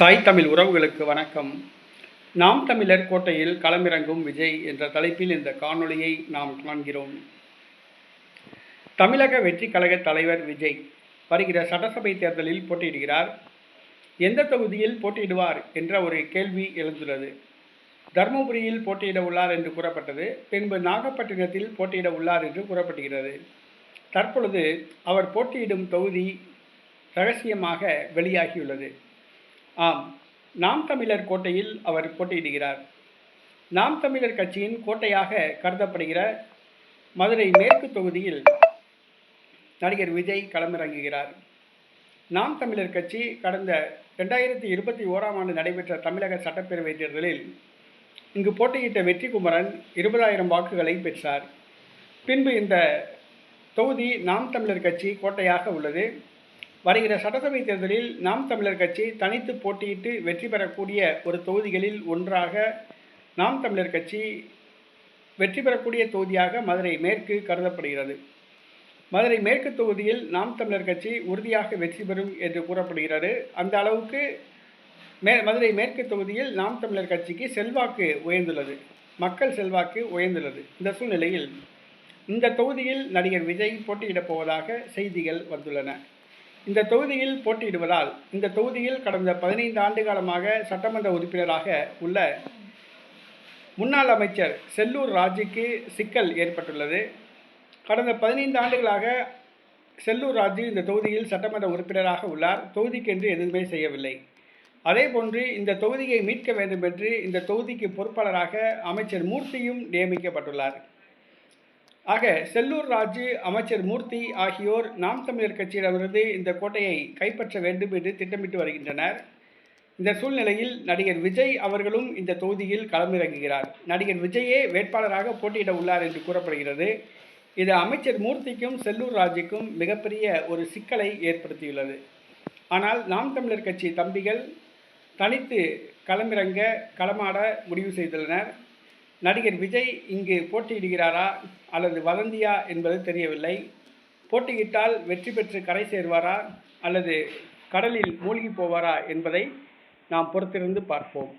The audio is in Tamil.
தாய் தமிழ் உறவுகளுக்கு வணக்கம். நாம் தமிழர் கோட்டையில் களமிறங்கும் விஜய் என்ற தலைப்பில் இந்த காணொளியை நாம் காண்கிறோம். தமிழக வெற்றி கழக தலைவர் விஜய் வருகிற சட்டசபை தேர்தலில் போட்டியிடுகிறார். எந்த தொகுதியில் போட்டியிடுவார் என்ற ஒரு கேள்வி எழுந்துள்ளது. தருமபுரியில் போட்டியிட உள்ளார் என்று கூறப்பட்டது. பின்பு நாகப்பட்டினத்தில் போட்டியிட உள்ளார் என்று கூறப்படுகிறது. தற்பொழுது அவர் போட்டியிடும் தொகுதி ரகசியமாக வெளியாகியுள்ளது. ஆம் நாம் தமிழர் கோட்டையில் அவர் போட்டியிடுகிறார். நாம் தமிழர் கட்சியின் கோட்டையாக கருதப்படுகிற மதுரை மேற்கு தொகுதியில் நடிகர் விஜய் களமிறங்குகிறார். நாம் தமிழர் கட்சி கடந்த ரெண்டாயிரத்தி இருபத்தி ஓராம் ஆண்டு நடைபெற்ற தமிழக சட்டப்பேரவை தேர்தலில் இங்கு போட்டியிட்ட வெற்றி குமரன் இருபதாயிரம் வாக்குகளை பெற்றார். பின்பு இந்த தொகுதி நாம் தமிழர் கட்சி கோட்டையாக உள்ளது. வருகிற சட்டசபை தேர்தலில் நாம் தமிழர் கட்சி தனித்து போட்டியிட்டு வெற்றி பெறக்கூடிய ஒரு தொகுதிகளில் ஒன்றாக நாம் தமிழர் கட்சி வெற்றி பெறக்கூடிய தொகுதியாக மதுரை மேற்கு கருதப்படுகிறது. மதுரை மேற்கு தொகுதியில் நாம் தமிழர் கட்சி உறுதியாக வெற்றி பெறும் என்று கூறப்படுகிறது. அந்த அளவுக்கு மே மதுரை மேற்கு தொகுதியில் நாம் தமிழர் கட்சிக்கு செல்வாக்கு உயர்ந்துள்ளது. மக்கள் செல்வாக்கு உயர்ந்துள்ளது. இந்த சூழ்நிலையில் இந்த தொகுதியில் நடிகர் விஜய் போட்டியிடப் போவதாக செய்திகள் வந்துள்ளன. இந்த தொகுதியில் போட்டியிடுவதால் இந்த தொகுதியில் கடந்த பதினைந்து ஆண்டு காலமாக சட்டமன்ற உறுப்பினராக உள்ள முன்னாள் அமைச்சர் செல்லூர் ராஜுக்கு சிக்கல் ஏற்பட்டுள்ளது. கடந்த பதினைந்து ஆண்டுகளாக செல்லூர் ராஜு இந்த தொகுதியில் சட்டமன்ற உறுப்பினராக உள்ளார். தொகுதிக்கென்று எதுவுமே செய்யவில்லை. அதேபோன்று இந்த தொகுதியை மீட்க வேண்டும் என்று இந்த தொகுதிக்கு பொறுப்பாளராக அமைச்சர் மூர்த்தியும் நியமிக்கப்பட்டுள்ளார். ஆக செல்லூர் ராஜு அமைச்சர் மூர்த்தி ஆகியோர் நாம் தமிழர் கட்சியிடமிருந்து இந்த கோட்டையை கைப்பற்ற வேண்டும் என்று திட்டமிட்டு வருகின்றனர். இந்த சூழ்நிலையில் நடிகர் விஜய் அவர்களும் இந்த தொகுதியில் களமிறங்குகிறார். நடிகர் விஜயே வேட்பாளராக போட்டியிட உள்ளார் என்று கூறப்படுகிறது. இது அமைச்சர் மூர்த்திக்கும் செல்லூர் ராஜுக்கும் மிகப்பெரிய ஒரு சிக்கலை ஏற்படுத்தியுள்ளது. ஆனால் நாம் தமிழர் கட்சி தம்பிகள் தனித்து களமிறங்க களமாட முடிவு செய்துள்ளனர். நடிகர் விஜய் இங்கு போட்டியிடுகிறாரா அல்லது வதந்தியா என்பது தெரியவில்லை. போட்டியிட்டால் வெற்றி பெற்று கரை சேர்வாரா அல்லது கடலில் மூழ்கி போவாரா என்பதை நாம் பொறுத்திருந்து பார்ப்போம்.